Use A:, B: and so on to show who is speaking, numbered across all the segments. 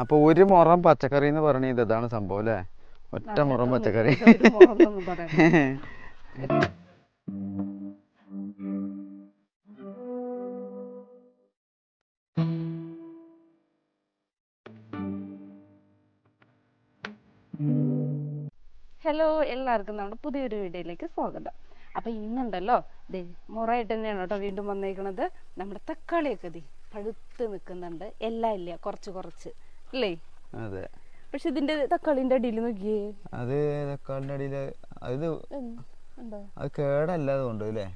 A: അപ്പൊ ഒരു മുറം പച്ചക്കറി എന്ന് പറയുന്നത് ഇതാണ് സംഭവം അല്ലേ? ഒറ്റ മുറം പച്ചക്കറി.
B: ഹലോ എല്ലാവർക്കും നമ്മുടെ പുതിയൊരു വീഡിയോയിലേക്ക് സ്വാഗതം. അപ്പൊ ഇന്നുണ്ടല്ലോ ദേ മുറയായിട്ട് തന്നെയാണ് കേട്ടോ വീണ്ടും വന്നേക്കണത്. നമ്മുടെ തക്കാളിയൊക്കെ ദേ പഴുത്ത് നിൽക്കുന്നുണ്ട്. എല്ലാം ഇല്ല കുറച്ച് കുറച്ച്. അല്ലേ?
A: അതെ.
B: പക്ഷെ ഇതിന്റെ തക്കാളിന്റെ അടിയിൽ നോക്കിയേ.
A: അത് തക്കാളിന്റെ അടിയിൽ അത്? അത് കേടല്ല അതുകൊണ്ട് അല്ലേ?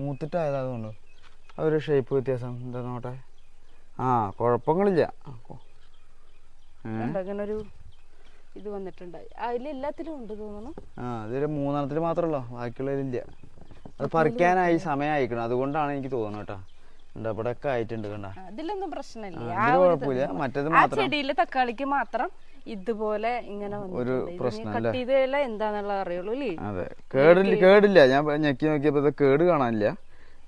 A: മൂത്തിട്ടായത് അതുകൊണ്ട്. ആ ഒരു ഷേപ്പ് വ്യത്യാസം എന്താ നോട്ടെ ആ കുഴപ്പങ്ങളില്ല.
B: ഒരു ഇത് വന്നിട്ടുണ്ട് അതിൽ എല്ലാത്തിലും ഉണ്ട് തോന്നുന്നു.
A: ആ അതൊരു മൂന്നെണ്ണത്തിൽ മാത്രമല്ലോ ബാക്കിയുള്ളതിലില്ല. അത് പറിക്കാനായി സമയമായിക്കണം അതുകൊണ്ടാണ് എനിക്ക് തോന്നുന്നത് കേട്ടോ. ഉണ്ട് ആയിട്ടുണ്ട് കണ്ട
B: ഇതിലൊന്നും പ്രശ്നമില്ല.
A: ആ,
B: ഒരു
A: കുഴപ്പമില്ല.
B: ഇതൊന്നും.
A: മറ്റേത്
B: ആ
A: മാത്രം.
B: ചെടിയിലെ തക്കാളിക്ക് മാത്രം ഇതുപോലെ ഇങ്ങനെ
A: ഒരു പ്രശ്നം
B: കട്ട്
A: അല്ലേ?
B: ചെയ്തല്ല എന്താന്നുള്ളത് അറിയുള്ളൂ അല്ലേ?
A: അതെ. കേടില്ല കേടില്ല. ഞാൻ ഞെക്കി നോക്കിയപ്പോ ഇത് കേട് കാണാനില്ല.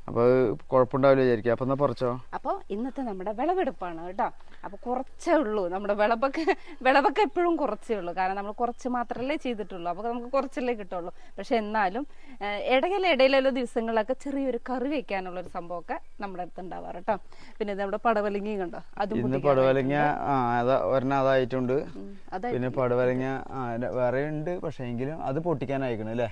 A: അപ്പൊ അത് കുഴപ്പമുണ്ടാവില്ല വിചാരിക്കുക. അപ്പൊ എന്നാ പറിച്ചോ?
B: അപ്പോൾ ഇന്നത്തെ നമ്മുടെ വിളവെടുപ്പാണ് കേട്ടോ. അപ്പോൾ കുറച്ചേ ഉള്ളൂ. നമ്മുടെ വിളവൊക്കെ വിളവൊക്കെ എപ്പോഴും കുറച്ചേ ഉള്ളൂ. കാരണം നമ്മൾ കുറച്ച് മാത്രമല്ലേ ചെയ്തിട്ടുള്ളൂ. അപ്പോൾ നമുക്ക് കുറച്ചല്ലേ കിട്ടുള്ളൂ. പക്ഷെ എന്നാലും ഇടയിൽ ഇടയിലെ ഇടയിലുള്ള ദിവസങ്ങളൊക്കെ ചെറിയൊരു കറി വെക്കാനുള്ള ഒരു സംഭവമൊക്കെ നമ്മുടെ അടുത്ത് ഉണ്ടാവാറ് കേട്ടോ. പിന്നെ നമ്മുടെ പടവലങ്ങി കണ്ടോ? അതും
A: പടവലങ്ങ അതായിട്ടുണ്ട്. പിന്നെ പടവലങ്ങ വേറെ ഉണ്ട്. പക്ഷെ എങ്കിലും അത് പൊട്ടിക്കാനായിക്കണ് അല്ലേ?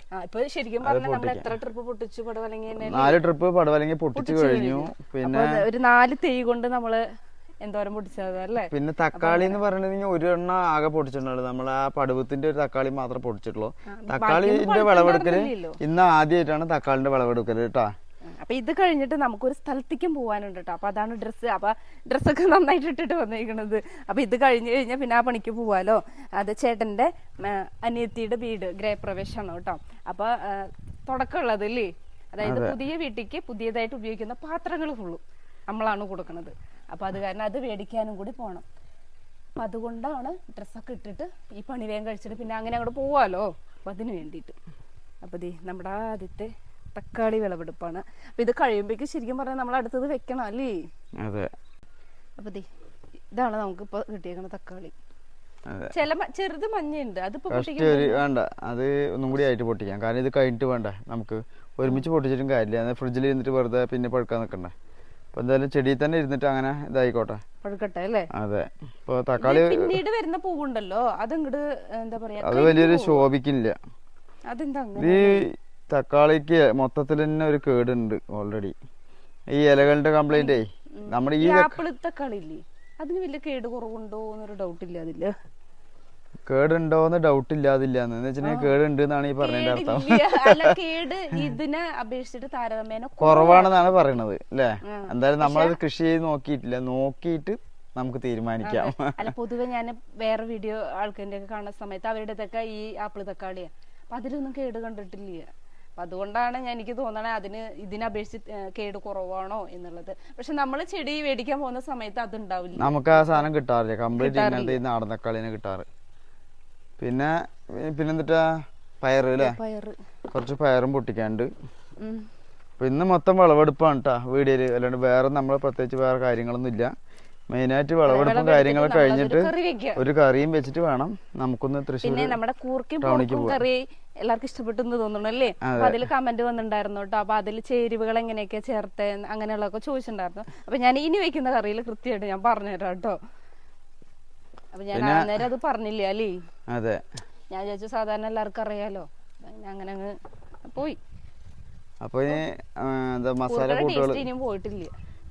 B: ശരിക്കും എത്ര ട്രിപ്പ് പൊട്ടിച്ചു പടവലങ്ങി
A: നാല് ട്രിപ്പ് പടവലങ്ങി പൊട്ടിച്ചു കഴിഞ്ഞു. പിന്നെ
B: ഒരു നാല് തൈ കൊണ്ട് നമ്മൾ എന്തോരം പൊടിച്ചത് അല്ലേ
A: പിന്നെ തക്കാളി എന്ന് പറയുന്നത് ഒരു എണ്ണ ആകെ പൊടിച്ചിട്ടുള്ളൂ നമ്മൾ ആ പടുവത്തിന്റെ ഒരു തക്കാളി മാത്രം പൊടിച്ചിട്ടുള്ളൂ. തക്കാളിന്റെ
B: വിളവെടുക്കൽ.
A: ഇന്ന് ആദ്യമായിട്ടാണ് തക്കാളിന്റെ വിളവെടുക്കൽ കേട്ടാ.
B: അപ്പൊ ഇത് കഴിഞ്ഞിട്ട് നമുക്കൊരു സ്ഥലത്തേക്കും പോകാനുണ്ട് കേട്ടോ. അപ്പൊ അതാണ് ഡ്രസ്സ്. അപ്പൊ ഡ്രസ്സൊക്കെ നന്നായിട്ട് ഇട്ടിട്ട് വന്നിരിക്കുന്നത് അപ്പൊ ഇത് കഴിഞ്ഞു കഴിഞ്ഞാൽ പിന്നെ ആ പണിക്ക് പോവാലോ. അത് ചേട്ടന്റെ അനിയത്തിയുടെ വീട് ഗ്രഹപ്രവേശമാണ് കേട്ടോ. അപ്പൊ തുടക്കമുള്ളത് അല്ലേ അതായത് പുതിയ വീട്ടിലേക്ക് പുതിയതായിട്ട് ഉപയോഗിക്കുന്ന പാത്രങ്ങൾ ഫുള്ളു നമ്മളാണ് കൊടുക്കുന്നത് അപ്പൊ അത് കാരണം അത് മേടിക്കാനും കൂടി പോകണം അപ്പം അതുകൊണ്ടാണ് ഡ്രസ്സൊക്കെ ഇട്ടിട്ട് ഈ പണി വേഗം കഴിച്ചിട്ട് പിന്നെ അങ്ങനെ അങ്ങോട്ട് പോവാലോ? അപ്പം അതിന് വേണ്ടിയിട്ട്. അപ്പം ദേ നമ്മുടെ ആദ്യത്തെ തക്കാളി വിളവെടുപ്പാണ്. അപ്പം ഇത് കഴിയുമ്പോഴേക്കും ശരിക്കും പറഞ്ഞാൽ നമ്മൾ അടുത്തത് വെക്കണം അല്ലേ?
A: അതെ.
B: അപ്പം ദേ ഇതാണ് നമുക്ക് ഇപ്പൊ കിട്ടിയേക്കുന്ന തക്കാളി ചില ചെറുത് മഞ്ഞയുണ്ട്. അതിപ്പോ
A: വേണ്ട. അത് ഒന്നും കൂടി ആയിട്ട് പൊട്ടിക്കാം. കാരണം ഇത് കഴിഞ്ഞിട്ട് വേണ്ട. നമുക്ക് ഒരുമിച്ച് പൊട്ടിച്ചിട്ടും കാര്യമില്ല. ഫ്രിഡ്ജിൽ ഇരുന്നിട്ട് വെറുതെ പിന്നെ പഴുക്കാൻ നിൽക്കണ്ടേ അപ്പൊ എന്തായാലും ചെടിയിൽ തന്നെ ഇരുന്നിട്ട് അങ്ങനെ ഇതായിക്കോട്ടെ.
B: പഴുക്കട്ടെ അല്ലേ?
A: അതെ. ഇപ്പൊ തക്കാളി
B: പിന്നീട് വരുന്ന പൂവുണ്ടല്ലോ അതങ്ങട് എന്താ പറയാ
A: അത് വലിയൊരു ശോഭിക്കില്ല.
B: അതെന്താ
A: ഈ തക്കാളിക്ക് മൊത്തത്തിൽ തന്നെ ഒരു കേടുണ്ട് ഓൾറെഡി ഈ ഇലകളുടെ കംപ്ലൈന്റേ നമ്മുടെ ഈ
B: ആപ്പിൾ തക്കാളി ഇല്ലേ അതിന് വലിയ കേട് കുറവുണ്ടോ എന്നൊരു ഡൗട്ട് ഇല്ല അതിൽ.
A: കേടുണ്ടോന്ന് ഡൗട്ട് ഇല്ലാതില്ല എന്ന് വെച്ചിട്ടുണ്ടെങ്കിൽ കേടുണ്ട് എന്നാണ് ഈ പറഞ്ഞതിന്റെ അർത്ഥം.
B: കേട് ഇതിനെ അപേക്ഷിച്ചിട്ട് താരതമ്യേന
A: കുറവാണെന്നാണ് പറയണത് അല്ലേ? എന്തായാലും നമ്മളത് കൃഷി ചെയ്ത് നോക്കിയിട്ടില്ല. നോക്കിയിട്ട് നമുക്ക് തീരുമാനിക്കാം.
B: അല്ല പൊതുവെ ഞാൻ വേറെ വീഡിയോ ആൾക്കാരുടെ ഒക്കെ കാണുന്ന സമയത്ത് അവരുടെ ഒക്കെ ഈ ആപ്പിൾ തക്കാളിയാ. അപ്പൊ അതിലൊന്നും കേട് കണ്ടിട്ടില്ല. അപ്പൊ അതുകൊണ്ടാണ് ഞാൻ എനിക്ക് തോന്നണേ അതിന് ഇതിനപേക്ഷിച്ച് കേട് കുറവാണോ എന്നുള്ളത്. പക്ഷെ നമ്മൾ ചെടി മേടിക്കാൻ പോകുന്ന സമയത്ത് അത് ഉണ്ടാവില്ല
A: നമുക്ക് ആ സാധനം കിട്ടാറില്ല. കംപ്ലീറ്റ് ഇങ്ങനത്തെ ഈ നാടൻ തക്കാളിനെ കിട്ടാറ്. പിന്നെ പിന്നെന്തിട്ടാ? പയറ് അല്ലേ
B: പയറ്.
A: കുറച്ച് പയറും പൊട്ടിക്കാണ്ട്. അപ്പൊ ഇന്ന് മൊത്തം വിളവെടുപ്പാണ് കേട്ടാ വീടിയിൽ അല്ലാണ്ട് വേറെ നമ്മളെ പ്രത്യേകിച്ച് വേറെ കാര്യങ്ങളൊന്നും ഇല്ല മെയിനായിട്ട് വിളവെടുപ്പും കാര്യങ്ങളൊക്കെ കഴിഞ്ഞിട്ട് ഒരു കറിയും വെച്ചിട്ട് വേണം നമുക്കൊന്ന് തൃശ്ശൂർ
B: നമ്മുടെ കൂർക്കും കറി എല്ലാവർക്കും ഇഷ്ടപ്പെട്ടെന്ന് തോന്നുന്നു അല്ലേ? അപ്പൊ അതിൽ കമന്റ് വന്നിട്ടുണ്ടായിരുന്നു കേട്ടോ അപ്പൊ അതിൽ ചേരുവകൾ എങ്ങനെയൊക്കെ ചേർത്ത് അങ്ങനെയുള്ളതൊക്കെ ചോദിച്ചിട്ടുണ്ടായിരുന്നു അപ്പൊ ഞാൻ ഇനി വെക്കുന്ന കറിയിൽ കൃത്യമായിട്ട് ഞാൻ പറഞ്ഞുതരാം കേട്ടോ അപ്പൊ ഞാൻ അന്നേരം അത് പറഞ്ഞില്ല അല്ലേ?
A: അതെ.
B: ഞാൻ വിചാരിച്ചു സാധാരണ എല്ലാവർക്കും അറിയാലോ. ഞാൻ അങ്ങനെ അങ്ങ് പോയി.
A: അപ്പൊ ഇനി മസാല കൂട്ടുകൾ
B: പോയിട്ടില്ല.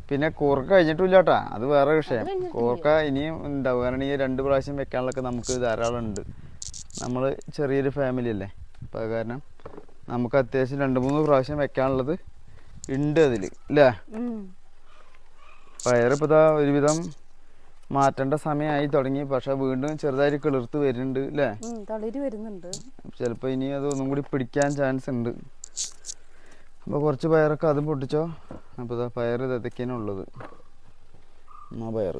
A: പിന്നെ കൂർക്ക കഴിഞ്ഞിട്ടില്ല കേട്ടാ അത് വേറെ വിഷയം. കൂർക്ക ഇനിയും ഉണ്ടാവും കാരണം ഈ രണ്ട് പ്രാവശ്യം വെക്കാനുള്ളൊക്കെ നമുക്ക് ധാരാളം ഉണ്ട് നമ്മൾ ചെറിയൊരു ഫാമിലി അല്ലേ? അപ്പം അത് കാരണം നമുക്ക് അത്യാവശ്യം രണ്ട് മൂന്ന് പ്രാവശ്യം വെക്കാനുള്ളത് ഉണ്ട് അതിൽ അല്ലേ. പയറിപ്പോൾ ഒരുവിധം മാറ്റേണ്ട സമയമായി തുടങ്ങി. പക്ഷെ വീണ്ടും ചെറുതായി കിളിർത്ത് വരുന്നുണ്ട് അല്ലേ
B: തളിര് വരുന്നുണ്ട്.
A: ചിലപ്പോൾ ഇനി അത് ഒന്നും കൂടി പിടിക്കാൻ ചാൻസ് ഉണ്ട്. അപ്പോൾ കുറച്ച് പയറൊക്കെ അതും പൊട്ടിച്ചോ? അപ്പോൾ ഇതാ പയർ ഇതൊക്കെയാണുള്ളത് എന്നാ പയർ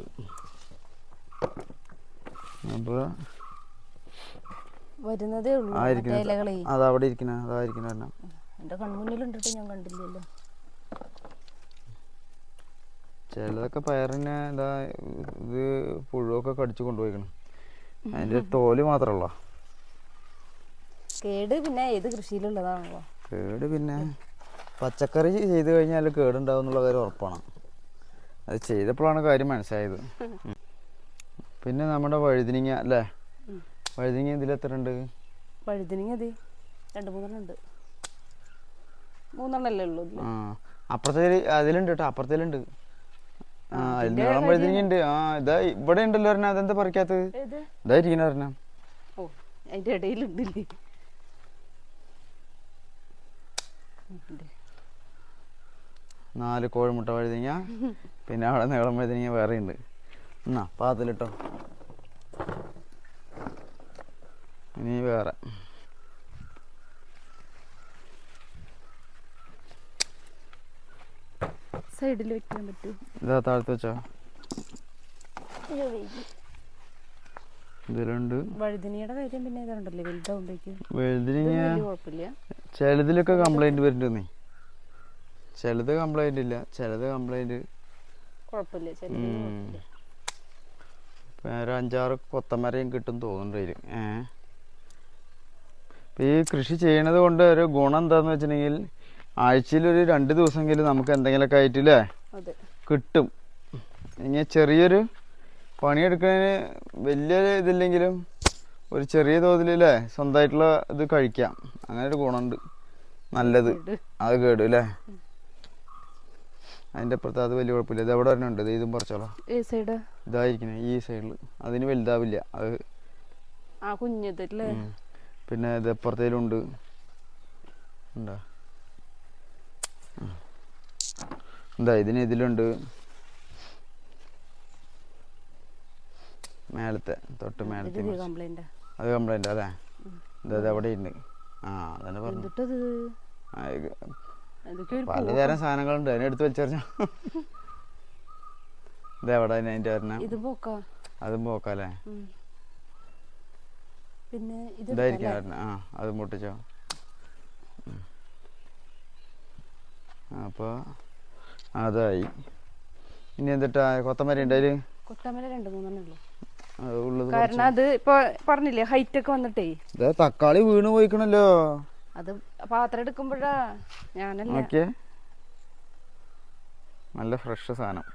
A: അപ്പോൾ
B: വരുന്നതേ ഉള്ളൂ.
A: അതവിടെ ഇരിക്കണ. അതായിരിക്കണ
B: എന്റെ കൺമുന്നിലുണ്ടിട്ട് ഞാൻ കണ്ടില്ലല്ലോ.
A: ചിലതൊക്കെ പയറിനെ എന്താ ഇത് പുഴുവൊക്കെ കടിച്ചു കൊണ്ടുപോയിക്കണം. അതിന്റെ തോൽ മാത്രമല്ല
B: കേട് പിന്നെ ഏത് കൃഷിയിലുള്ളതാണല്ലോ.
A: കേട് പിന്നെ പച്ചക്കറി ചെയ്ത് കഴിഞ്ഞാൽ കേടുണ്ടാവും എന്നുള്ള കാര്യം ഉറപ്പാണ്. അത് ചെയ്തപ്പോഴാണ് കാര്യം മനസ്സിലായത്. പിന്നെ നമ്മുടെ വഴുതിനിങ്ങ അല്ലേ. വഴുതിനിങ്ങ ഇതിൽ എത്ര ഉണ്ട്
B: വഴുതിനിങ്ങ രണ്ട് മൂന്നെണ്ണം ഉണ്ട്. മൂന്നെണ്ണല്ലേ ഉള്ളൂ.
A: ആ അപ്പുറത്തെ അതിലുണ്ട് കേട്ടോ അപ്പുറത്തേലുണ്ട് നീളം വഴുതിനിങ്ങ ഉണ്ട് ആ ഇതാ ഇവിടെ ഉണ്ടല്ലോ പറഞ്ഞ അതെന്താ പറിക്കാത്തത്?
B: ഏത്?
A: ഇതാ ഇരിക്കണ ഒരെണ്ണം.
B: ഓ അതിന്റെ ഇടയിലുണ്ടല്ലേ.
A: നാല് കോഴിമുട്ട വഴുതിനിങ്ങ പിന്നെ അവിടെ നീളം വഴുതിനിങ്ങ വേറെ ഉണ്ട്. എന്നാ പാത്തിലിട്ടോ ഇനി വേറെ.
B: സൈഡിൽ വെക്കാൻ പറ്റും.
A: ഇതാ താഴത്ത് വെച്ചോ. ഇതിലുണ്ട്
B: വഴുതിനിയുടെ കാര്യം പിന്നെ ഇതുണ്ടല്ലേ വലുതാവുമ്പോഴേക്കും. വലിയ കുഴപ്പമില്ല.
A: ചിലതിലൊക്കെ കംപ്ലൈന്റ് വരുന്നുണ്ടെന്നേ ചിലത് കംപ്ലൈന്റ് ഇല്ല ചിലത് കംപ്ലൈന്റ് ഒരു അഞ്ചാറ് കൊത്തമരയും കിട്ടും തോന്നുന്നുണ്ട് അതിൽ ഏ? ഈ കൃഷി ചെയ്യണത് കൊണ്ട് ഒരു ഗുണം എന്താന്ന് വെച്ചിട്ടുണ്ടെങ്കിൽ ആഴ്ചയിൽ ഒരു രണ്ട് ദിവസമെങ്കിലും നമുക്ക് എന്തെങ്കിലുമൊക്കെ ആയിട്ടില്ലേ? കിട്ടും. ഇനി ചെറിയൊരു പണിയെടുക്കുന്നതിന് വലിയ ഇതില്ലെങ്കിലും ഒരു ചെറിയ തോതിൽ അല്ലേ സ്വന്തമായിട്ടുള്ള ഇത് കഴിക്കാം. അങ്ങനെ ഒരു ഗുണമുണ്ട്. നല്ലത്. അത് കേടു അല്ലേ? അതിന്റെ അപ്പുറത്ത് അത് വലിയ കുഴപ്പമില്ല. ഇത് എവിടെ വരണുണ്ട് ഇത് ഇതും പറിച്ചോളാം. ഇതായിരിക്കണേ ഈ സൈഡിൽ. അതിന് വലുതാവില്ല. അത് പിന്നെ ഇത് അപ്പുറത്തേലുണ്ട് ഉണ്ടാ? എന്താ ഇതിന് ഇതിലുണ്ട്? മേലത്തെ തൊട്ട് മേലത്തെ അത് കംപ്ലൈന്റ് അല്ലേ? എന്താ അവിടെ ഉണ്ട് ആ അതന്നെ പറഞ്ഞു. പലതരം സാധനങ്ങളുണ്ട്. അതിനെടുത്ത് വെച്ചറിഞ്ഞ ഇത് എവിടെ അതിന്റെ വരണ? അതും പോക്കാല്ലേ
B: പിന്നെ ഇത്
A: ഇതായിരിക്കും വരണ. ആ അത് മുട്ടിച്ചോ ഉം. അതായി. ഇനി എന്തിട്ടാ? കൊത്തമരി ഉണ്ടായി
B: കൊത്തമരി രണ്ട് മൂന്നെണ്ണേ ഉള്ളൂ.
A: ഉള്ളത്
B: കാരണം അത് ഇപ്പൊ പറഞ്ഞില്ലേ ഹൈറ്റ് ഒക്കെ വന്നിട്ടേ.
A: തക്കാളി വീണ് പോയിക്കണല്ലോ.
B: അത് പാത്രം എടുക്കുമ്പോഴാ ഞാനല്ല.
A: നല്ല ഫ്രഷ് സാധനം.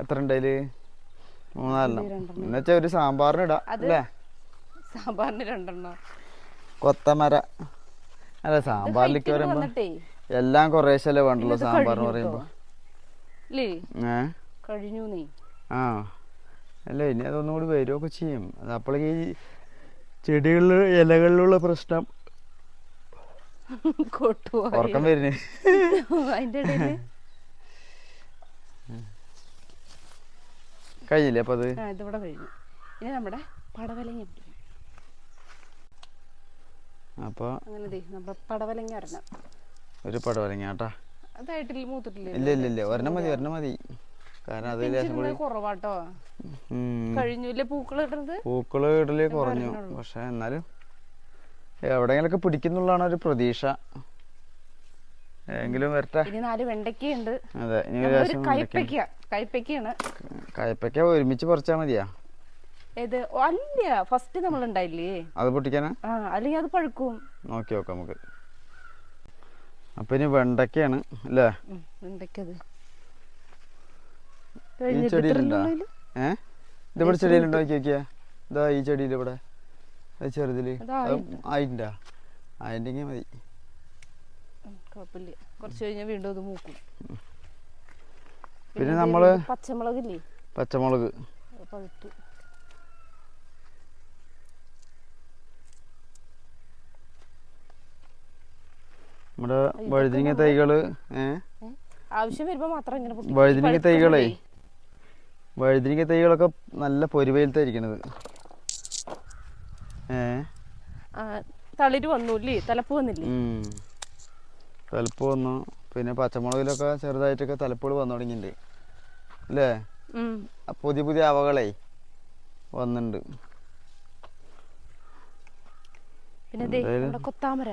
A: എത്ര ഉണ്ടായിൽ മൂന്നാലെണ്ണം. എന്നുവെച്ചാ ഒരു സാമ്പാറിന് ഇടാം അല്ലേ?
B: സാമ്പാറിന് രണ്ടെണ്ണം.
A: കൊത്തമര. അല്ല സാമ്പാറിലേക്ക്
B: പറയുമ്പോ
A: എല്ലാം കുറേശ്ശല്ലേ
B: വേണ്ടല്ലോ
A: സാമ്പാർ പറയുമ്പോ.
B: കഴിഞ്ഞു നീ.
A: ആ. അല്ല ഇനി അതൊന്നും കൂടി വരുമൊക്കെ ചെയ്യും. അത് അപ്പോഴേക്ക് ഈ ചെടികളിൽ ഇലകളിലുള്ള പ്രശ്നം ഉറക്കം വരുന്നേ. കഴിഞ്ഞില്ലേ അപ്പൊ അത്?
B: ആ ഇതിവിടെ കഴിഞ്ഞു. ഇനി നമ്മുടെ പടവലങ്ങ പിടിക്കും.
A: അപ്പൊ
B: അങ്ങനെ ദേ നമ്മുടെ പടവലങ്ങ ഒരെണ്ണം
A: ഒരു പടവലങ്ങ കേട്ടാ
B: അതായിട്ടില്ല മൂത്തിട്ടില്ലേ?
A: ഇല്ല ഇല്ല ഇല്ല. ഒരെണ്ണം മതി ഒരെണ്ണം മതി. കാരണം അത് ലേശം കൂടി
B: കുറവാട്ടോ.
A: ഉം.
B: കഴിഞ്ഞില്ലേ പൂക്കൾ ഇടുന്നത്
A: പൂക്കൾ ഇടൽ കുറഞ്ഞു. പക്ഷെ എന്നാലും എവിടെയെങ്കിലൊക്കെ പിടിക്കുന്നുള്ളതാണ് ഒരു പ്രതീക്ഷ. എങ്കിലും വരട്ടെ.
B: ഇനി നാല് വെണ്ടയ്ക്കയുണ്ട്.
A: അതെ ഇനി
B: കൈപ്പയ്ക്ക
A: ഒരുമിച്ച് പറിച്ചാ മതിയാ.
B: ഏത്? അല്ല ഫസ്റ്റ് നമ്മൾ ഉണ്ടായില്ലേ
A: അത് പൊട്ടിക്കാനാ?
B: ആ അല്ലെങ്കിൽ അത് പഴുക്കും.
A: നോക്കി നോക്കാം നമുക്ക്. അപ്പൊ ഇനി വെണ്ടക്കയാണ് അല്ലേ?
B: ഉം, വെണ്ടയ്ക്കത്
A: ഈ ചെടിയിലുണ്ടോ? ഏ? ഇതിവിടെ ചെടിയിലുണ്ടോ? നോക്കിയാ. ഇതാ ഈ ചെടിയിൽ ഇവിടെ. അത് ചെറുതിൽ. ആയിട്ടുണ്ടാ അതിന്റെ മതി.
B: കുഴപ്പമില്ല. കുറച്ച് കഴിഞ്ഞാൽ വീണ്ടും അത് മൂക്കും.
A: പിന്നെ
B: നമ്മൾ പച്ചമുളകില്ലേ?
A: പച്ചമുളക്.
B: പഴുത്തു.
A: നമ്മുടെ വഴുതിനിങ്ങ
B: തൈകൾ? ആവശ്യം വരുമ്പോ മാത്രം ഇങ്ങനെ വഴുതിനിങ്ങ
A: തൈകളേ.
B: മുളകേ.
A: വഴുതിരിങ്ങ തൈകളൊക്കെ നല്ല പൊരുവയിലത്തായിരിക്കണത് ഏ?
B: ആ, തളിര് വന്നൂല്ലേ തലപ്പ് വന്നില്ലേ.
A: തലപ്പ് വന്നു. പിന്നെ പച്ചമുളകിലൊക്കെ ചെറുതായിട്ടൊക്കെ തലപ്പുകൾ വന്നു തുടങ്ങിയിട്ടുണ്ട്. അല്ലേ? പുതിയ പുതിയ അവകളെ വന്നിട്ടുണ്ട്
B: പിന്നെ കൊത്താമര.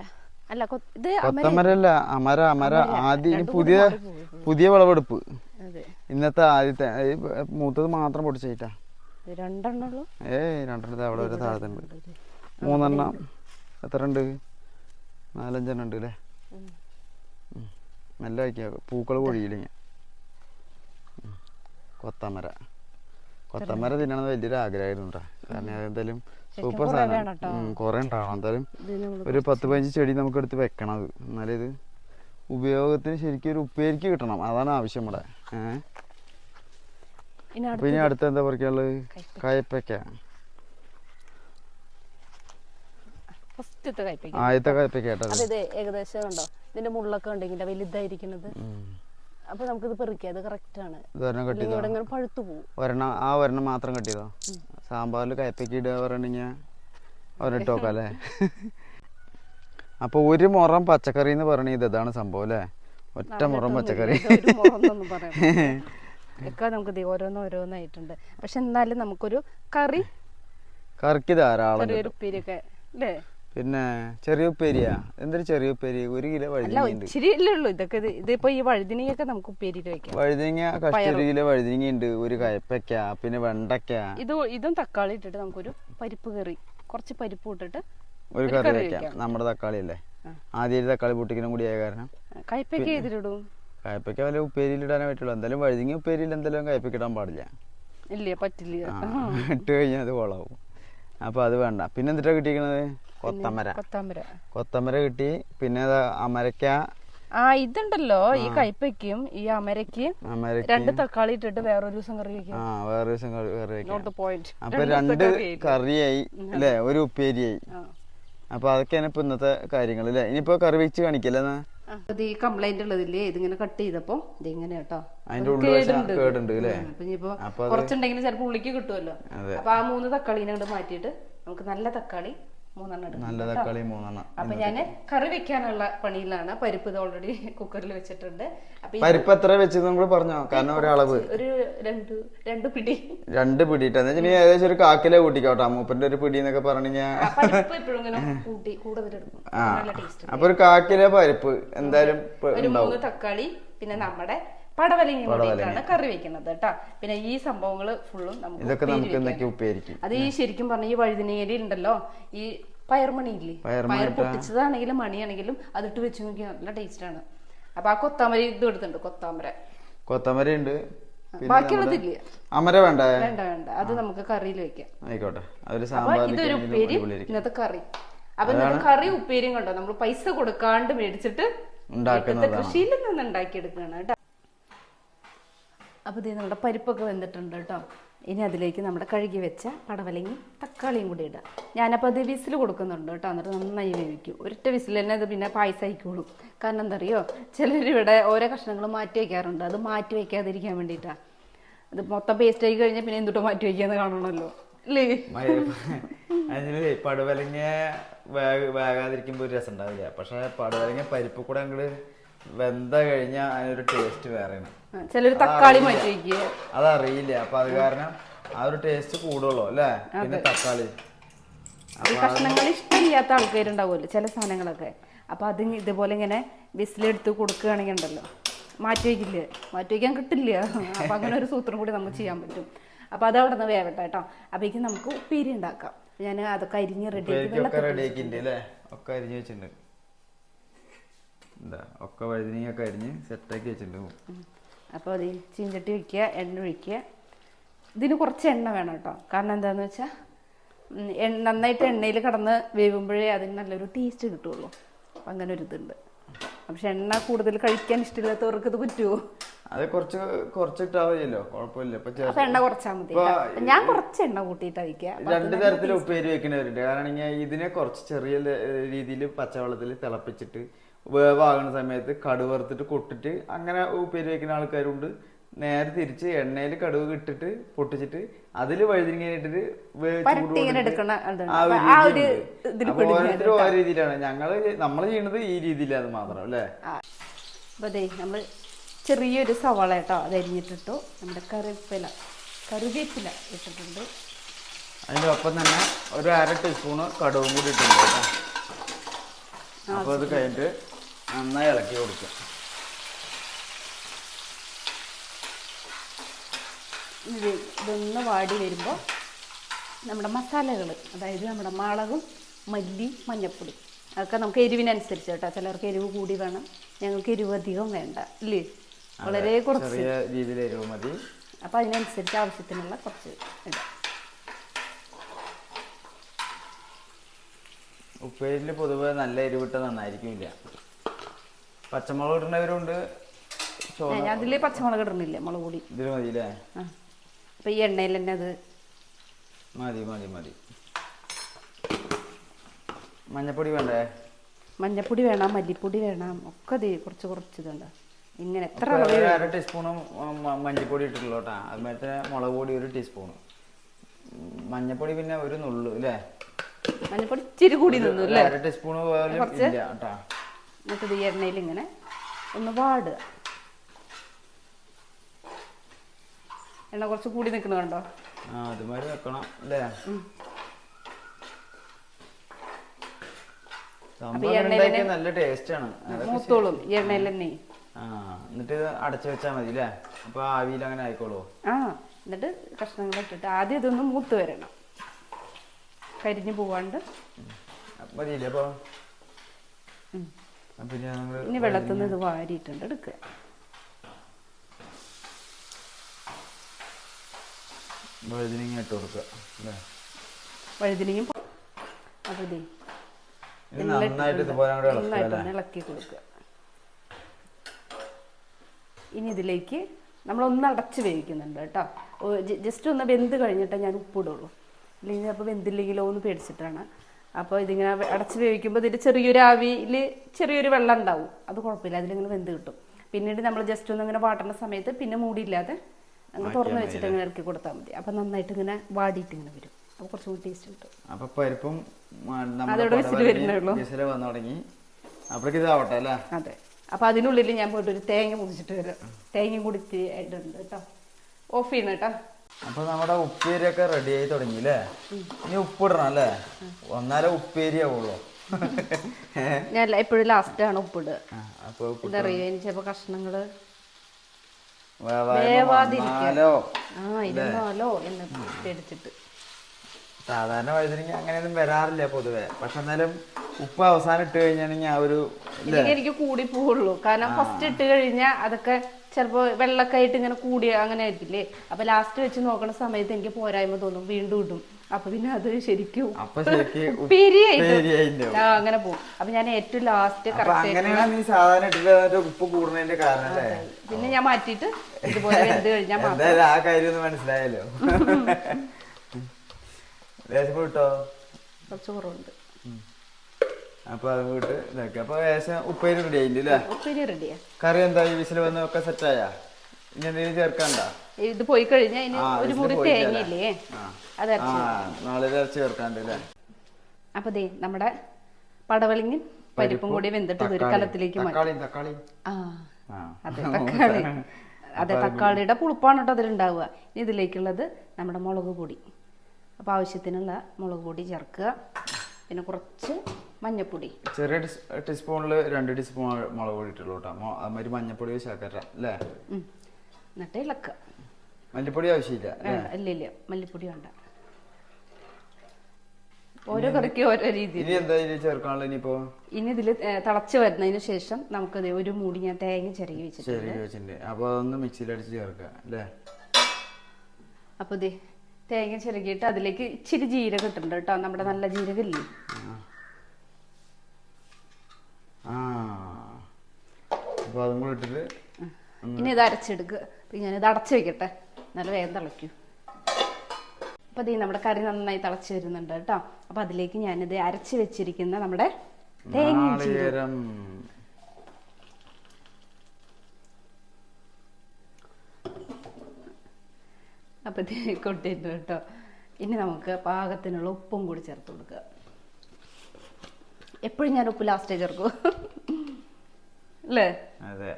B: അല്ല ഇത്
A: കൊത്തമരല്ല അമര അമര. ആദ്യ പുതിയ പുതിയ വിളവെടുപ്പ്. ഇന്നത്തെ ആദ്യത്തെ മൂത്തത് മാത്രം
B: ഇത് ഉള്ളൂ?
A: ഏയ് രണ്ടെണ്ണത്തെ അവിടെ ഒരു താഴത്തുണ്ട്. മൂന്നെണ്ണം. എത്ര ഉണ്ട്? നാലഞ്ചെണ്ണം ഉണ്ട് അല്ലേ. നല്ല വയ്ക്കുക പൂക്കൾ പൊഴിയില്ലെങ്കിൽ കൊത്തമര. കൊത്തമര തിന്നണമെന്ന് വലിയൊരു ആഗ്രഹമായിരുന്നു കേട്ടോ കാരണം അതെന്തായാലും സൂപ്പർ സാധനം. കുറേ ഉണ്ടാവണം. എന്തായാലും ഒരു പത്ത് പതിനഞ്ച് ചെടി നമുക്ക് എടുത്ത് വെക്കണം അത്. എന്നാലേ ഇത് ഉപയോഗത്തിന് ശരിക്കും ഒരു ഉപ്പേരിക്ക് കിട്ടണം. അതാണ് ആവശ്യം ഇവിടെ. ഏഹ്
B: ഇനി
A: അടുത്ത എന്താ പറയാനുള്ളത് കയപ്പയ്ക്ക. ആദ്യത്തെ കയപ്പയ്ക്ക
B: ഏകദേശം കണ്ടോ? ഇതിന്റെ മുള്ളൊക്കെ ഉണ്ടെങ്കിൽ വലുതായിരിക്കുന്നത്. അപ്പൊ നമുക്കിത് പെറുക്കിയാൽ അത് കറക്റ്റ് ആണ്. പഴുത്തു പോകും
A: ആ ഒരെണ്ണം മാത്രം കെട്ടിയതോ? സാമ്പാറിൽ കയപ്പയ്ക്ക ഇടുക പറയണെങ്കിൽ നോക്കാം അല്ലേ? അപ്പൊ ഒരു മുറം പച്ചക്കറി എന്ന് പറഞ്ഞ ഇത് ഇതാണ് സംഭവം അല്ലേ? ഒറ്റ മുറം പച്ചക്കറി.
B: ഒക്കെ നമുക്ക് ഓരോന്ന് ഓരോന്നായിട്ടുണ്ട്. പക്ഷെ എന്നാലും നമുക്കൊരു കറി
A: കറിക്ക് ധാരാളം
B: ഉപ്പേരിയൊക്കെ അല്ലേ?
A: പിന്നെ ചെറിയ ഉപ്പേരിയാ എന്തൊരു ചെറിയ ഉപ്പേരി ഒരു കിലോ
B: വഴുതിനുള്ളൂ
A: വഴുതിനുണ്ട്
B: ഇച്ചിരി ഇല്ലേ ഉള്ളൂ. ഇതൊക്കെ ഇതിപ്പോ ഈ വഴുതിനൊക്കെ നമുക്ക് ഉപ്പേരിയിൽ വെക്കാം.
A: വഴുതിങ്ങ കഷ്ടി ഒരു കിലോ വഴുതിങ്ങ ഉണ്ട്. ഒരു കയപ്പയ്ക്ക പിന്നെ വെണ്ടയ്ക്ക.
B: ഇത് ഇതും തക്കാളി ഇട്ടിട്ട് നമുക്കൊരു പരിപ്പ് കറി കുറച്ച് പരിപ്പ് ഇട്ടിട്ട്
A: ഒരു കറി വെക്കാം. നമ്മുടെ തക്കാളി അല്ലേ. ആദ്യം തക്കാളി പൊട്ടിക്കണം കൂടി ആയ കാരണം.
B: കയപ്പയ്ക്ക ഇതിലിടും
A: കയപ്പയ്ക്ക വല്ല ഉപ്പേരിയിൽ ഇടാനേ പറ്റുള്ളൂ. എന്തായാലും വഴുതിങ്ങ ഉപ്പേരിയിൽ എന്തായാലും കയപ്പയ്ക്ക് ഇടാൻ പാടില്ല.
B: ഇല്ല? പറ്റില്ല.
A: ഇട്ട് കഴിഞ്ഞാൽ അത് കൊളാവും. അപ്പൊ അത് വേണ്ട. പിന്നെ കിട്ടിയിരിക്കണത് കൊത്തമര.
B: കൊത്തമര.
A: കൊത്തമര കിട്ടി. പിന്നെ അമരക്ക
B: ആ ഇതുണ്ടല്ലോ. ഈ കയ്പയ്ക്കും ഈ
A: അമരക്ക്
B: രണ്ട് തക്കാളി ഇട്ടിട്ട് വേറൊരു ദിവസം കറി വെക്കും.
A: ആ വേറെ ദിവസം കറി വെക്കും.
B: പോയിന്റ്
A: അപ്പൊ രണ്ട് കറിയായി അല്ലെ? ഒരു ഉപ്പേരിയായി. അപ്പൊ അതൊക്കെയാണ് ഇപ്പൊ ഇന്നത്തെ കാര്യങ്ങൾ അല്ലെ? ഇനിയിപ്പോ കറി വെച്ച് കാണിക്കല്ലേ
B: ഇത് ഈ കംപ്ലൈന്റ് ഉള്ളതില്ലേ? ഇതിങ്ങനെ കട്ട് ചെയ്തപ്പോ ഇതിങ്ങനെ കേട്ടോ. കുറച്ചുണ്ടെങ്കിലും ചിലപ്പോ ഉള്ളിക്ക് കിട്ടുമല്ലോ. അപ്പൊ ആ മൂന്ന് തക്കാളിനെ മാറ്റിയിട്ട് നമുക്ക് നല്ല തക്കാളി മൂന്നെണ്ണം
A: നല്ല തക്കാളി മൂന്നെണ്ണം
B: അപ്പൊ ഞാൻ കറി വെക്കാനുള്ള പണിയിലാണ്. പരിപ്പ് ഇത് ഓൾറെഡി കുക്കറിൽ വെച്ചിട്ടുണ്ട്.
A: പരിപ്പ് എത്ര വെച്ചത് നമ്മൾ പറഞ്ഞോ? കാരണം ഒരളവ്.
B: ഒരു രണ്ട് രണ്ട് പിടി.
A: രണ്ട് പിടി വെച്ചാൽ ഏകദേശം ഒരു കാക്കിലെ കൂട്ടിക്കോട്ടെ. മൂപ്പന്റെ ഒരു പിടി എന്നൊക്കെ പറഞ്ഞു
B: ടേസ്റ്റ്
A: അപ്പൊ ഒരു കാക്കിലെ പരിപ്പ് എന്തായാലും
B: ഒരു തക്കാളി പിന്നെ നമ്മുടെ പടവലങ്ങി കൂടിയിട്ടാണ് കറി വെക്കുന്നത് കേട്ടോ. പിന്നെ ഈ സംഭവങ്ങൾ ഫുള്ളും നമുക്ക്
A: ഇതൊക്കെ നമുക്ക് ഉപ്പേരിക്കും?
B: അത് ഈ ശരിക്കും പറഞ്ഞ ഈ വഴുതിനേരി ഉണ്ടല്ലോ ഈ പയർമണി ഇല്ലേ പയർ പൊട്ടിച്ചതാണെങ്കിലും മണിയാണെങ്കിലും അതിട്ട് വെച്ച് നോക്കിയാൽ നല്ല ടേസ്റ്റ് ആണ്. അപ്പൊ ആ കൊത്താമര ഇത് എടുത്തിട്ടുണ്ട് കൊത്താമര.
A: കൊത്താമര ഉണ്ട്
B: ബാക്കിയുള്ളതില്ല
A: അമര വേണ്ട?
B: വേണ്ട വേണ്ട. അത് നമുക്ക് കറിയിൽ വെക്കാം.
A: ആയിക്കോട്ടെ. അതൊരു
B: സാമ്പാർ ഇതൊരു ഉപ്പേരി ഇന്നത്തെ കറി. അപ്പൊ കറി ഉപ്പേരിയും കണ്ടോ? നമ്മൾ പൈസ കൊടുക്കാണ്ട് മേടിച്ചിട്ട് കൃഷിയിൽ നിന്ന് ഉണ്ടാക്കിയെടുക്കുകയാണ് കേട്ടോ. അപ്പൊ ഇത് നമ്മുടെ പരിപ്പൊക്കെ വെന്തിട്ടുണ്ട് കേട്ടോ. ഇനി അതിലേക്ക് നമ്മുടെ കഴുകി വെച്ച പടവലങ്ങി തക്കാളിയും കൂടി ഇടാം. ഞാനപ്പോൾ അത് വിസിൽ കൊടുക്കുന്നുണ്ട് കേട്ടോ. എന്നിട്ട് നന്നായി വേവിക്കും. ഒരൊറ്റ വിസിൽ തന്നെ അത് പിന്നെ പായസമായിക്കോളും കാരണം എന്താ അറിയോ ചിലർ ഇവിടെ ഓരോ കഷ്ണങ്ങൾ മാറ്റി വയ്ക്കാറുണ്ട് അത് മാറ്റി വയ്ക്കാതിരിക്കാൻ വേണ്ടിയിട്ടാണ് അത് മൊത്തം പേസ്റ്റ് ആയി കഴിഞ്ഞാൽ പിന്നെ എന്തുട്ടോ മാറ്റി വയ്ക്കാന്ന് കാണണമല്ലോ. അല്ലേ
A: പടവലങ്ങ പടുവലങ്ങ വേഗ വേകാതിരിക്കുമ്പോ ഒരു രസം ഉണ്ടാവില്ല. പക്ഷെ പടവലങ്ങ പരിപ്പ് കൂടെ അങ്ങോട്ട് വെന്ത കഴിഞ്ഞാൽ അതിനൊരു ടേസ്റ്റ് വേറെയാണ്.
B: ചിലർ തക്കാളി മാറ്റി വയ്ക്കുക
A: അതറിയില്ല. അപ്പൊ അത് കാരണം ആ ഒരു ടേസ്റ്റ് കൂടുള്ളൂ അല്ലേ? പിന്നെ തക്കാളി.
B: കഷ്ണങ്ങൾ ഇഷ്ടമില്ലാത്ത ആൾക്കാരുണ്ടാവുമല്ലോ ചില സാധനങ്ങളൊക്കെ. അപ്പൊ അത് ഇതുപോലെ ഇങ്ങനെ വിസിലെടുത്ത് കൊടുക്കുകയാണെങ്കിൽ ഉണ്ടല്ലോ. മാറ്റി വയ്ക്കില്ലേ? മാറ്റി വയ്ക്കാൻ കിട്ടില്ല. അപ്പൊ അങ്ങനെ ഒരു സൂത്രം കൂടി നമുക്ക് ചെയ്യാൻ പറ്റും. അപ്പൊ അത് അവിടെ നിന്ന് വേവട്ടെ കേട്ടോ. അപ്പോഴേക്കും നമുക്ക് ഉപ്പേരി ഉണ്ടാക്കാം. ഞാൻ അതൊക്കെ അരിഞ്ഞ് റെഡി ആക്കി
A: അല്ലേ? ഒക്കെ അരിഞ്ഞ് വെച്ചിട്ടുണ്ട്. എന്താ ഒക്കെ വഴുതിനൊക്കെ അരിഞ്ഞ് സെറ്റാക്കി വെച്ചിട്ടുണ്ട്.
B: അപ്പോൾ അത് ചീഞ്ചട്ടി വയ്ക്കുക എണ്ണ ഒഴിക്കുക. ഇതിന് കുറച്ച് എണ്ണ വേണം കേട്ടോ. കാരണം എന്താണെന്ന് വെച്ചാൽ നന്നായിട്ട് എണ്ണയിൽ കടന്ന് വേവുമ്പോഴേ അതിന് നല്ലൊരു ടേസ്റ്റ് കിട്ടുള്ളൂ. അപ്പം അങ്ങനെ ഒരു ഇതുണ്ട്. പക്ഷെ എണ്ണ കൂടുതൽ കഴിക്കാൻ ഇഷ്ടമില്ലാത്തവർക്ക് ഇത് പറ്റുമോ
A: അത് കുറച്ച് കുറച്ചിട്ടാ മതിയല്ലോ. കുഴപ്പമില്ല.
B: അപ്പൊ എണ്ണ കുറച്ചാൽ മതി ഞാൻ കുറച്ച് എണ്ണ കൂട്ടിയിട്ട് വയ്ക്കുക
A: രണ്ട് തരത്തിൽ ഉപ്പേരി വെക്കുന്നവരുണ്ട് കാരണം ഇതിനെ കുറച്ച് ചെറിയ രീതിയിൽ പച്ചവെള്ളത്തിൽ തിളപ്പിച്ചിട്ട് വേവാകുന്ന സമയത്ത് കടുക് വറുത്തിട്ട് കൊട്ടിട്ട് അങ്ങനെ ഉപ്പേരി വയ്ക്കുന്ന ആൾക്കാരുണ്ട്. നേരെ തിരിച്ച് എണ്ണയിൽ കടുക് ഇട്ടിട്ട് പൊട്ടിച്ചിട്ട് അതിൽ വഴുതിരിങ്ങനെ ഇട്ടിട്ട് വേ-
B: പരത്തി
A: ചൂട്
B: ഇങ്ങനെ
A: കൊടുത്തിട്ട്
B: എടുക്കണ
A: ആ ഒരു
B: അപ്പൊ ആ ഒരു
A: രീതിയുണ്ട്.
B: ഇതിൽ
A: അപ്പൊ
B: പെടും ഞാൻ
A: ഓരോരുത്തരും ഓരോ രീതിയിലാണ്. ഞങ്ങൾ നമ്മൾ ചെയ്യുന്നത് ഈ രീതിയിലാണ് മാത്രം അല്ലേ?
B: അതെ നമ്മൾ ചെറിയൊരു സവാള കേട്ടോ അത് അരിഞ്ഞിട്ടിട്ടു. നമ്മുടെ കറിവേപ്പില കറിവേപ്പില ഇട്ടിട്ടുണ്ട്.
A: അതിന്റെ ഒപ്പം തന്നെ ഒരു അര ടീസ്പൂണ് കടുവും കൂടി ഇട്ടിട്ടുണ്ട് കേട്ടോ. അപ്പോൾ അത് കഴിഞ്ഞിട്ട് നന്നായി ഇളക്കി കൊടുക്കുക.
B: ഇത് ഇതൊന്ന് വാടി വരുമ്പോൾ നമ്മുടെ മസാലകൾ അതായത് നമ്മുടെ മുളകും മല്ലി മഞ്ഞപ്പൊടി അതൊക്കെ നമുക്ക് എരിവിനനുസരിച്ച് കേട്ടോ. ചിലർക്ക് എരിവ് കൂടി വേണം ഞങ്ങൾക്ക് എരിവ് അധികം വേണ്ട ഇല്ലേ വളരെ കുറച്ച്.
A: രീതിയിൽ എരിവ് മതി.
B: അപ്പോൾ അതിനനുസരിച്ച് ആവശ്യത്തിനുള്ള കുറച്ച് ഇടാം.
A: ഉപ്പേരിൽ പൊതുവെ നല്ല എരിവിട്ട നന്നായിരിക്കില്ല പച്ചമുളക് ഇടുന്നവരുണ്ട്
B: അതിൽ പച്ചമുളക് ഇടുന്നില്ല മുളക് പൊടി.
A: ഇതിൽ മതി അല്ലേ
B: ആ. അപ്പോൾ ഈ എണ്ണയിൽ തന്നെ അത്.
A: മതി മതി മതി. മഞ്ഞപ്പൊടി വേണ്ടേ?
B: മഞ്ഞപ്പൊടി വേണം മല്ലിപ്പൊടി വേണം. ഒക്കെ ദേ കുറച്ച് കുറച്ച് ഇതുണ്ട്. ഇങ്ങനെ എത്ര
A: അര ടീസ്പൂണും മഞ്ഞപ്പൊടി ഇട്ടിട്ടുള്ളൂ കേട്ടോ. അതുമാതിരി മുളക് പൊടി ഒരു ടീസ്പൂണ്. മഞ്ഞപ്പൊടി പിന്നെ ഒരു നുള്ളു അല്ലേ
B: മഞ്ഞപ്പൊടി ഇച്ചിരി കൂടി നിന്നു അല്ലേ?
A: അര ടീസ്പൂൺ പോലും? ഇല്ല കേട്ടാ.
B: എന്നിട്ട് ഈ എണ്ണയിൽ ഇങ്ങനെ ഒന്ന് വാടുക. എണ്ണ കുറച്ച് കൂടി നിൽക്കുന്നത് കണ്ടോ?
A: അതുമാതിരി വെക്കണം അല്ലേ? നല്ല ടേസ്റ്റ് ആണ്.
B: മൂത്തോളും എണ്ണയിൽ തന്നെ.
A: എന്നിട്ട് അടച്ചു വെച്ചാൽ മതി അല്ലേ? അപ്പൊ ആവിയിൽ അങ്ങനെ ആയിക്കോളൂ
B: ആ എന്നിട്ട് കഷ്ണങ്ങൾ ഇട്ടിട്ട് ആദ്യം ഇതൊന്ന് മൂത്ത് വരണം. കരിഞ്ഞു പോവാണ്ട്.
A: മതിയില്ലേ. അപ്പൊ? ഇനി നമ്മൾ
B: ഇനി വെള്ളത്തിൽ നിന്ന് ഇത് വാരിയിട്ടുണ്ട് എടുക്കുക
A: വഴുതിനിങ്ങ ഇട്ട് കൊടുക്കുക അല്ലേ?
B: വഴുതിനെയും അപ്പോൾ ഇതേ
A: ഇത് നന്നായിട്ട് ഇതുപോലെ
B: ഇളക്കി കൊടുക്കുക. ഇനി ഇതിലേക്ക് നമ്മൾ ഒന്ന് അടച്ച് വേവിക്കുന്നുണ്ട് കേട്ടോ. ജസ്റ്റ് ഒന്ന് വെന്ത് കഴിഞ്ഞിട്ടേ ഞാൻ ഉപ്പിടുള്ളൂ. അല്ലെങ്കിൽ അപ്പോൾ വെന്തില്ലെങ്കിലോ എന്ന് പേടിച്ചിട്ടാണ്. അപ്പോൾ ഇതിങ്ങനെ അടച്ച് വേവിക്കുമ്പോൾ ഇതിൽ ചെറിയൊരു ആവിയിൽ ചെറിയൊരു വെള്ളം ഉണ്ടാവും അത് കുഴപ്പമില്ല അതിലിങ്ങനെ വെന്ത് കിട്ടും. പിന്നീട് നമ്മൾ ജസ്റ്റ് ഒന്ന് ഇങ്ങനെ വാട്ടേണ്ട സമയത്ത് പിന്നെ മൂടിയില്ലാതെ അങ്ങ് തുറന്നു വെച്ചിട്ട് ഇങ്ങനെ ഇറക്കി കൊടുത്താൽ മതി. അപ്പോൾ നന്നായിട്ട് ഇങ്ങനെ വാടിയിട്ട് ഇങ്ങനെ വരും. അപ്പോൾ കുറച്ചും കൂടി ടേസ്റ്റ് കിട്ടും.
A: അപ്പൊ പരിപ്പും
B: അതോടെ വിസിൽ വരുന്നേ ഉള്ളൂ.
A: വിസിൽ വന്നു തുടങ്ങി. അപ്പോഴേക്ക് ഇതാവട്ടെ അല്ലേ?
B: അതെ. അപ്പോൾ അതിനുള്ളിൽ ഞാൻ പോയിട്ട് ഒരു തേങ്ങ പൊടിച്ചിട്ട് വരാം. തേങ്ങയും കൂടി ഇത്തിരി ഇടുന്നുണ്ട് കേട്ടോ. ഓഫ് ചെയ്യണം കേട്ടോ.
A: അപ്പൊ നമ്മുടെ ഉപ്പേരിയൊക്കെ റെഡി ആയി തുടങ്ങി അല്ലേ ഇനി ഉപ്പിടണം അല്ലേ? ഒന്നാലേ ഉപ്പേരി ആവുള്ളൂ.
B: ഞാൻ എപ്പോഴും ലാസ്റ്റ് ആണ് ഉപ്പിടുക എന്താ അറിയോ ഇനി ചിലപ്പോ കഷ്ണങ്ങൾ
A: വേവായ്മ
B: വേവാതിരിക്കും.
A: വന്നാലോ
B: ആ ഇരുന്നാലോ എന്ന് പേടിച്ചിട്ട്
A: സാധാരണ വഴുതനങ്ങ അങ്ങനെയൊന്നും വരാറില്ല പൊതുവെ. പക്ഷെ എന്നാലും ഉപ്പ് അവസാനം ഇട്ട് കഴിഞ്ഞാണെങ്കിൽ ആ ഒരു
B: എനിക്ക് കൂടി പോവുള്ളൂ. കാരണം ഫസ്റ്റ് ഇട്ട് കഴിഞ്ഞാൽ അതൊക്കെ ചിലപ്പോ വെള്ളമൊക്കെ ആയിട്ട് ഇങ്ങനെ കൂടിയ അങ്ങനെ ആയിരിക്കില്ലേ? അപ്പൊ ലാസ്റ്റ് വെച്ച് നോക്കണ സമയത്ത് എനിക്ക് പോരായ്മ തോന്നും. വീണ്ടും ഇടും. അപ്പൊ പിന്നെ അത് ശരിക്കും അങ്ങനെ പോകും. അപ്പൊ ഞാൻ ഏറ്റവും ലാസ്റ്റ് പിന്നെ ഞാൻ മാറ്റിട്ട് ഇതുപോലെ എന്ത് കഴിഞ്ഞാൽ
A: മനസ്സിലായല്ലോ.
B: കുറച്ച് കുറവുണ്ട്.
A: അപ്പൊ അത് കൂട്ട് ഇതാക്കി. അപ്പൊ ഏകദേശം ഉപ്പേരി റെഡി ആയില്ലേ
B: ഉപ്പേരി റെഡിയാ
A: കറി എന്താ ഈ വിസിൽ വന്ന് ഒക്കെ സെറ്റായ ഇനി എന്തെങ്കിലും ചേർക്കണ്ട
B: ഇത് പോയി കഴിഞ്ഞാൽ ഒരു മുറി തേങ്ങയില്ലേ. അത്
A: നാളെ ചേർക്കാണ്ട് അല്ലേ
B: അപ്പൊ ദേ നമ്മുടെ പടവളിങ്ങൻ പരിപ്പും കൂടി വെന്തിട്ട്
A: ഒരു
B: കലത്തിലേക്ക് മാറ്റി. ആ. അതെ തക്കാളി. അതെ തക്കാളിയുടെ പുളിപ്പാണ് കേട്ടോ അതിലുണ്ടാവുക. ഇനി ഇതിലേക്കുള്ളത് നമ്മുടെ മുളക് പൊടി. അപ്പോൾ ആവശ്യത്തിനുള്ള മുളക് പൊടി ചേർക്കുക. പിന്നെ കുറച്ച് മഞ്ഞപ്പൊടി.
A: ചെറിയ ടീസ് ടീസ്പൂണിൽ രണ്ട് ടീസ്പൂൺ മുളക് പൊടി ഇട്ടുള്ളൂ കേട്ടോ അതുമാതിരി മഞ്ഞപ്പൊടി ശർക്കര അല്ലേ?
B: എന്നിട്ട് ഇളക്കുക
A: മല്ലിപ്പൊടി ആവശ്യമില്ല
B: ഇല്ല ഇല്ല. മല്ലിപ്പൊടി വേണ്ട. ഓരോ കറിക്ക് ഓരോ
A: രീതി ഇനിയിപ്പോ?
B: ഇനി ഇതിൽ തിളച്ച് വരുന്നതിന് ശേഷം നമുക്കത് ഒരു മൂടി ഞാൻ തേങ്ങ ചെറുകി വെച്ചിട്ടുണ്ട്.
A: അപ്പൊ അതൊന്ന് മിക്സിയിൽ അടിച്ച് ചേർക്കുക അല്ലേ?
B: അപ്പൊ ഇതേ തേങ്ങ ചിരകിയിട്ട് അതിലേക്ക് ഇച്ചിരി ജീരകം ഇട്ടിട്ടുണ്ട് കേട്ടോ. നമ്മുടെ നല്ല ജീരകം ഇല്ലേ
A: അപ്പൊ അതും കൂടി ഇട്ടിട്ട്
B: ഇനി ഇത് അരച്ചെടുക്കുക ഞാൻ ഇത് അടച്ചു വെക്കട്ടെ. നല്ല വേഗം തിളയ്ക്കൂ. അപ്പോൾ ഇത് നമ്മുടെ കറി നന്നായി തിളച്ച് വരുന്നുണ്ട് കേട്ടോ. അപ്പോൾ അതിലേക്ക് ഞാനിത് അരച്ച് വെച്ചിരിക്കുന്ന നമ്മുടെ തേങ്ങ
A: അപ്പൊ
B: അപ്പോൾ കൊട്ടിട്ട് കേട്ടോ. ഇനി നമുക്ക് പാകത്തിനുള്ള ഉപ്പും കൂടി ചേർത്ത് കൊടുക്കുക. എപ്പോഴും ഞാൻ ഉപ്പ് ലാസ്റ്റേ ചേർക്കൂ. അല്ലേ
A: അതെ.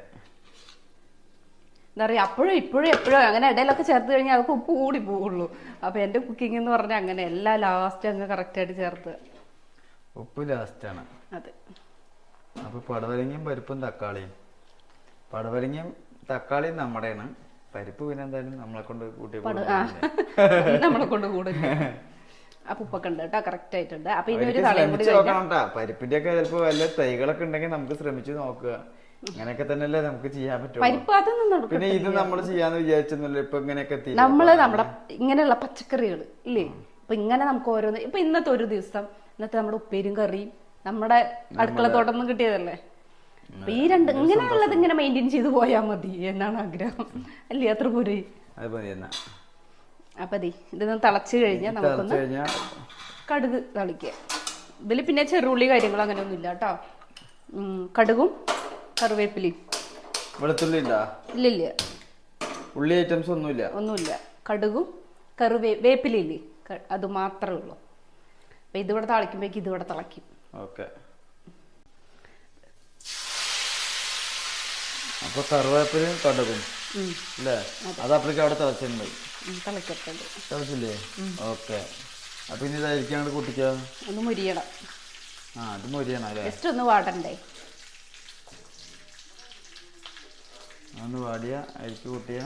B: എന്താ പറയുക അപ്പോഴും ഇപ്പോഴും എപ്പോഴും അങ്ങനെ ഇടയിലൊക്കെ ചേർത്ത് കഴിഞ്ഞാൽ അതൊക്കെ ഉപ്പ് കൂടി പോവുള്ളൂ അപ്പോൾ എന്റെ കുക്കിംഗ് എന്ന് പറഞ്ഞാൽ അങ്ങനെ എല്ലാം ലാസ്റ്റ് അങ്ങ് കറക്റ്റായിട്ട് ചേർത്ത്.
A: ഉപ്പ് ലാസ്റ്റ് ആണ്.
B: അതെ.
A: അപ്പൊ പടവലങ്ങയും പരിപ്പും തക്കാളിയും. പടവലങ്ങയും തക്കാളിയും നമ്മുടെയാണ്. പരിപ്പ് പിന്നെ എന്തായാലും നമ്മളെ കൊണ്ട്
B: കൂട്ടി. നമ്മളെ കൊണ്ട് കൂടുതൽ അപ്പൊ ഉപ്പൊക്കെ ഉണ്ട് കേട്ടോ കറക്റ്റ് ആയിട്ടുണ്ട്. അപ്പൊ ഇനി ഒരു തളയും കൂടി.
A: പരിപ്പിന്റെ ഒക്കെ ചിലപ്പോ വല്ല തൈകളൊക്കെ ഉണ്ടെങ്കിൽ നമുക്ക് ശ്രമിച്ചു നോക്കുക. ഇങ്ങനെയൊക്കെ തന്നെയല്ലേ നമുക്ക് ചെയ്യാൻ
B: നടക്കും
A: പിന്നെ ഇത് നമ്മൾ ചെയ്യാന്ന് വിചാരിച്ചൊന്നുമില്ല. ഇപ്പൊ ഇങ്ങനെയൊക്കെ
B: നമ്മൾ നമ്മുടെ ഇങ്ങനെയുള്ള പച്ചക്കറികൾ ഇല്ലേ? ഇപ്പൊ ഇങ്ങനെ നമുക്ക് ഓരോന്ന് ഇപ്പൊ ഇന്നത്തെ ഒരു ദിവസം ഇന്നത്തെ നമ്മുടെ ഉപ്പേരും കറിയും നമ്മുടെ അടുക്കള തോട്ടം കിട്ടിയതല്ലേ? അപ്പൊ ഈ രണ്ട് ഇങ്ങനെയുള്ളത് ഇങ്ങനെ മെയിന്റെയിൻ ചെയ്ത് പോയാൽ മതി എന്നാണ് ആഗ്രഹം. അല്ലേ? അത്ര പോരെ? അപ്പൊ അതെ ഇതൊന്ന് തിളച്ചു കഴിഞ്ഞാൽ നമുക്കൊന്ന് കടുക് തളിക്കുക ഇതിൽ പിന്നെ ചെറുള്ളി കാര്യങ്ങൾ അങ്ങനെ ഒന്നും ഇല്ല കേട്ടോ. കടുകും കറിവേപ്പിലയും
A: വെളുത്തുള്ളി ഉണ്ടാ?
B: ഇല്ലില്ല.
A: ഉള്ളി ഐറ്റംസ് ഒന്നുമില്ല.
B: ഒന്നുമില്ല. കടുകും കറിവേ വേപ്പിലില്ലേ അത് മാത്രമേ ഉള്ളൂ. അപ്പൊ ഇതിവിടെ തളിക്കുമ്പോഴേക്ക് ഇതിവിടെ തിളയ്ക്കും.
A: ഓക്കെ. അപ്പൊ കറിവേപ്പിലും കടുകും. അല്ലേ അത്. അപ്പോഴേക്കും അവിടെ തിളച്ചിട്ടുണ്ട്.
B: ഉം, തിളക്കട്ടെ
A: തിളച്ചില്ലേ? ഓക്കെ. അപ്പൊ ഇനി ഇതായിരിക്കാണ്ട് കുട്ടിക്കുക
B: ഒന്ന് മുരിയണം.
A: ആ അത് മുരിയണം അല്ലേ?
B: ജസ്റ്റ് ഒന്ന് വാടണ്ടേ?
A: അതൊന്ന് വാടിയ അരിക്ക് കൂട്ടിയ.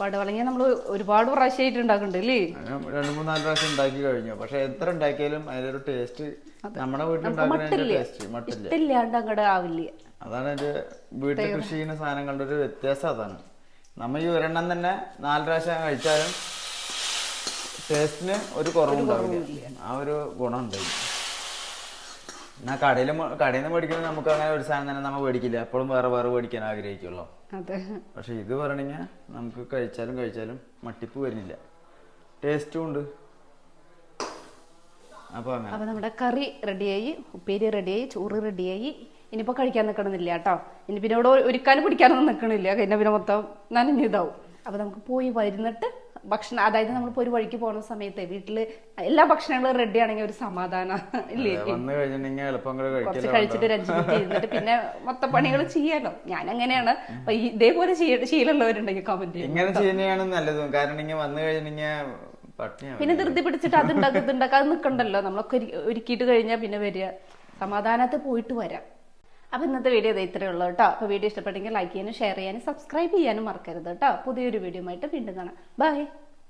B: പടവളങ്ങിയ നമ്മൾ ഒരുപാട് പ്രാവശ്യമായിട്ട് ഉണ്ടാക്കുന്നുണ്ട് അല്ലേ
A: രണ്ട് മൂന്നാൽ പ്രാവശ്യം ഉണ്ടാക്കി കഴിഞ്ഞു. പക്ഷെ എത്ര ഉണ്ടാക്കിയാലും അതിലൊരു ടേസ്റ്റ് നമ്മുടെ വീട്ടിലുണ്ടാക്കുന്ന ടേസ്റ്റ് മട്ടില്ല.
B: അങ്ങോട്ട് ആവില്ല.
A: അതാണ് എന്റെ വീട്ടിൽ കൃഷി ചെയ്യുന്ന സാധനങ്ങളുടെ ഒരു വ്യത്യാസം അതാണ്. നമ്മ ഈ ഒരെണ്ണം തന്നെ നാല് പ്രാവശ്യം കഴിച്ചാലും ടേസ്റ്റിന് ഒരു കുറവുണ്ടാവില്ല. ആ ഒരു ഗുണം ഉണ്ടായി എന്നാ കടയിൽ കടയിൽ നിന്ന് മേടിക്കുന്നത് നമുക്ക് അങ്ങനെ ഒരു സാധനം തന്നെ നമ്മൾ മേടിക്കില്ല. എപ്പോഴും വേറെ വേറെ മേടിക്കാൻ ആഗ്രഹിക്കുള്ളൂ
B: അതെ.
A: പക്ഷെ ഇത് പറഞ്ഞ നമുക്ക് കഴിച്ചാലും കഴിച്ചാലും മട്ടിപ്പ് വരുന്നില്ല. ടേസ്റ്റും ഉണ്ട്. അപ്പൊ അങ്ങനെ.
B: അപ്പൊ നമ്മുടെ കറി റെഡിയായി ഉപ്പേരി റെഡിയായി ചോറ് റെഡിയായി. ഇനിയിപ്പോ കഴിക്കാൻ നിൽക്കണമെന്നില്ല കേട്ടോ. ഇനി പിന്നെ ഇവിടെ ഒരുക്കാനും പിടിക്കാനൊന്നും നിൽക്കണില്ല പിന്നെ പിന്നെ മൊത്തം നനഞ്ഞിതാവും അപ്പൊ നമുക്ക് പോയി വരുന്നിട്ട് ഭക്ഷണം അതായത് നമ്മളിപ്പോ ഒരു വഴിക്ക് പോകുന്ന സമയത്ത് വീട്ടിൽ എല്ലാ ഭക്ഷണങ്ങളും റെഡി ആണെങ്കിൽ ഒരു സമാധാനം ഇല്ലേ?
A: വന്നു
B: കുറച്ച് കഴിച്ചിട്ട് ഇരുന്നിട്ട് പിന്നെ മൊത്തം പണികൾ ചെയ്യാലോ. ഞാൻ അങ്ങനെയാണ് അപ്പൊ ഇതേപോലെ ശീലമുള്ളവരുണ്ടെങ്കിൽ കമന്റ്
A: ഇങ്ങനെ ചെയ്യുന്നതാണ് നല്ലത്. കാരണം വന്നു കഴിഞ്ഞിട്ടുണ്ടെങ്കിൽ
B: പിന്നെ ധൃതി പിടിച്ചിട്ട് അത് ഉണ്ടാക്കി ഇത് ഉണ്ടാക്കാതെ നിൽക്കണ്ടല്ലോ നമ്മളൊക്കെ ഒരു- ഒരുക്കിയിട്ട് കഴിഞ്ഞാൽ പിന്നെ വരിക. സമാധാനത്ത് പോയിട്ട് വരാം. അപ്പൊ ഇന്നത്തെ വീഡിയോ ഇത് ഇത്രയേ ഉള്ളൂ കേട്ടോ. അപ്പോൾ വീഡിയോ ഇഷ്ടപ്പെട്ടെങ്കിൽ ലൈക്ക് ചെയ്യാനും ഷെയർ ചെയ്യാനും സബ്സ്ക്രൈബ് ചെയ്യാനും മറക്കരുത് കേട്ടോ. പുതിയൊരു വീഡിയോ ആയിട്ട് വീണ്ടും കാണാം. ബൈ